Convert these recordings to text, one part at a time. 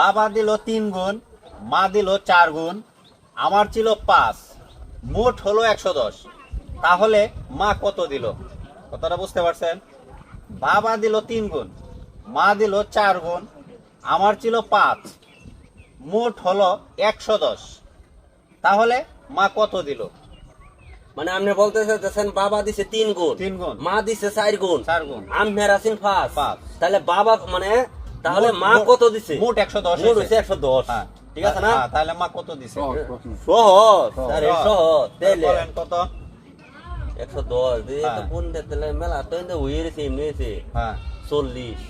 বাবা দিল তিন গুণ মা দিল চার গুণ আমার ছিল পাঁচ মোট হলো একশো দশ। তাহলে মা কত দিল? কথাটা বুঝতে পারছেন? বাবা দিল তিন গুণ মা দিল চার গুণ আমার ছিল পাঁচ মোট হলো একশো দশ। তাহলে মা কত দিল? মানে আপনি বলতে চাইতেছেন বাবা দিছে তিন গুণ তিন গুণ। মা দিছে চার গুণ চার গুণ। আমের আছেন পাঁচ। পাঁচ। তাহলে বাবা মানে তাহলে মা কত দিছে? মোট একশো দশ মোট হচ্ছে একশো দশ। হ্যাঁ। ঠিক আছে না? হ্যাঁ, তাহলে মা কত দিছে? সহজ আরে সহজ। বলেন কত? একশো দশ। দিয়ে তো হ্যাঁ। কোন তাহলে মেলা তো কিন্তু হয়ে গেছে এমনি হয়েছে। হ্যাঁ। চল্লিশ।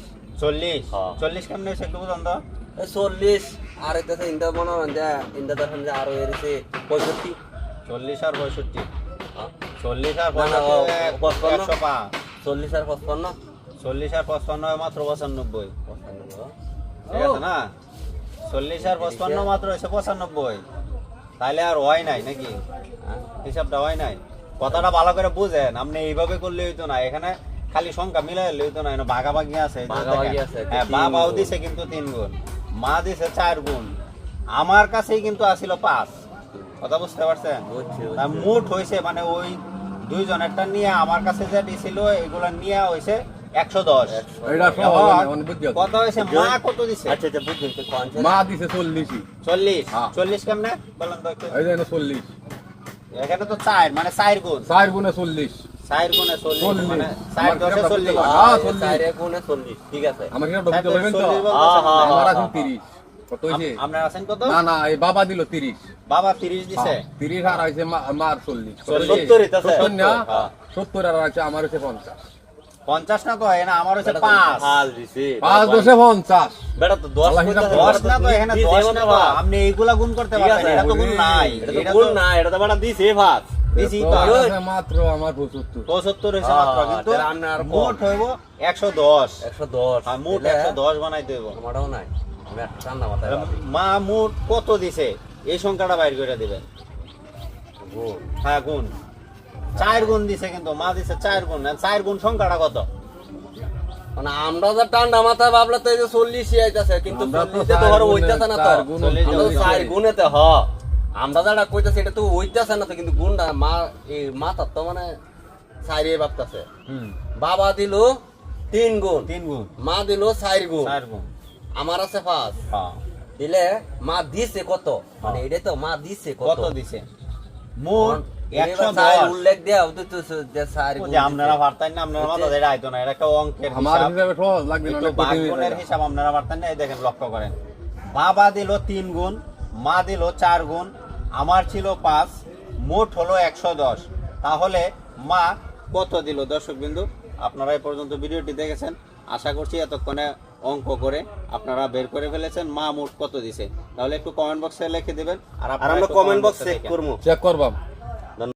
চল্লিশ? হ্যাঁ। চল্লিশ কেমন একটু বুঝান তো। এই চল্লিশ। আর একটা ইন্দা মনে হয় যে ইন্দা দেখেন যে আরও এসেছে পঁয়ষট্টি। চল্লিশ আর পঁয়ষট্টি। হ্যাঁ, চল্লিশ আর পঁয়ষট্টি পঁচপান্ন। একশো পাঁচ। চল্লিশ আর পঁচপান্ন। চল্লিশ আর পঁচপান্ন মাত্র পঁচানব্বই। ঠিক আছে না? চল্লিশ আর পঁচপান্ন মাত্র হয়েছে পঁচানব্বই। তাহলে আর হয় নাই নাকি? হ্যাঁ? হিসাবটা হয় নাই। কথাটা ভালো করে বুঝেন আপনি এইভাবে করলে হইতো না। এখানে খালি সংখ্যা মিলাই হইতো না ভাগাভাগি আছে। হ্যাঁ বাবাও দিছে কিন্তু তিন গুণ মা দিছে চার গুণ। আমার কাছেই কিন্তু আসিল পাঁচ। কথা বুঝতে পারছেন। মোট হয়েছে মানে ওই দুইজনেরটা নিয়ে আমার কাছে যে দিছিল এগুলা নিয়ে হয়েছে একশো দশ। কত হয়েছে? মা কত দিছে? আচ্ছা আচ্ছা মা দিছে চল্লিশ। চল্লিশ কেমনে? বলেন তো চল্লিশ। এখানে তো চার মানে চার গুণ। চার গুণে চল্লিশ। চার গুণে চল্লিশ চল্লিশ। চার দশে চল্লিশ। বুঝতে পারলাম। চল্লিশ। চারে গুণে চল্লিশ ঠিক আছে। আমার হিসাবটা বুঝতে চার পারবেন তো? চল্লিশ বলতেছেন না? আমার। এখন তিরিশ। কত হয়েছে? আপ- আপনার আছেন কত? না না এই বাবা দিল তিরিশ। বাবা তিরিশ দিছে? তিরিশ আর আছে মার চল্লিশ। না। সত্তর আর আছে আমার হচ্ছে পঞ্চাশ। পঞ্চাশ না তো হয় না আমার হচ্ছে পাঁচ। পাঁচ দশে পঞ্চাশ। বেটা তো দশ। দশ না তো এখানে দশ না আপনি এইগুলা গুণ করতে পারবেন আছে, এটা তো গুণ নাই। এটা তো গুণ তো না এটা তো বেটা দিছে ভাত দিছি তো। মাত্র আমার পঁচাত্তর। পঁচাত্তর হয়েছে মাত্র কিন্তু। মোট হইব একশো দশ। একশো দশ। আর মোট একশো দশ বানাইতে হইব আমারও নাই। মা মোট কত দিছে? এই সংখ্যাটা বাইর করে দিবেন। গুণ। হ্যাঁ গুণ। চার গুণ দিছে কিন্তু মা দিছে চার গুণ চার গুণ সংখ্যাটা কত? মানে আমরা যা ঠান্ডা মাথায় ভাবলে তো চল্লিশই আইতাছে কিন্তু চল্লিশে তো চার হইতাছে না তো। চার গুণ চল্লিশ আমরা তো চল্লিশ চার চল্লিশ। গুণেতে হ। আমরা যারা কইতাছে এটা তো হইতাছে না তো কিন্তু গুণটা মা এই মাথার তো মানে ভাবতাছে। বাবা দিল তিন গুণ। তিন গুণ। মা দিল চার গুণ। চার গুণ। আমার আছে পাঁচ। হ্যাঁ। দিলে মা দিছে কত? মানে এটা তো মা দিছে কত? কত দিছে? মোট আপনারা পারতেন না আপনারা মাথা আইতো না এটা একটা অঙ্কের হিসাব। আপনারা পারতেন না এই দেখেন লক্ষ্য করেন। বাবা দিল তিন গুণ মা দিল চার গুণ আমার ছিল পাঁচ মোট হলো একশো দশ। তাহলে মা কত দিল? দর্শক বিন্দু আপনারা এই পর্যন্ত ভিডিওটি দেখেছেন। আশা করছি এতক্ষণে অঙ্ক করে আপনারা বের করে ফেলেছেন। মা মোট কত দিছে? তাহলে একটু কমেন্ট বক্সে লিখে দিবেন আর আমরা কমেন্ট comment বক্স চেক। করব। চেক করবাম।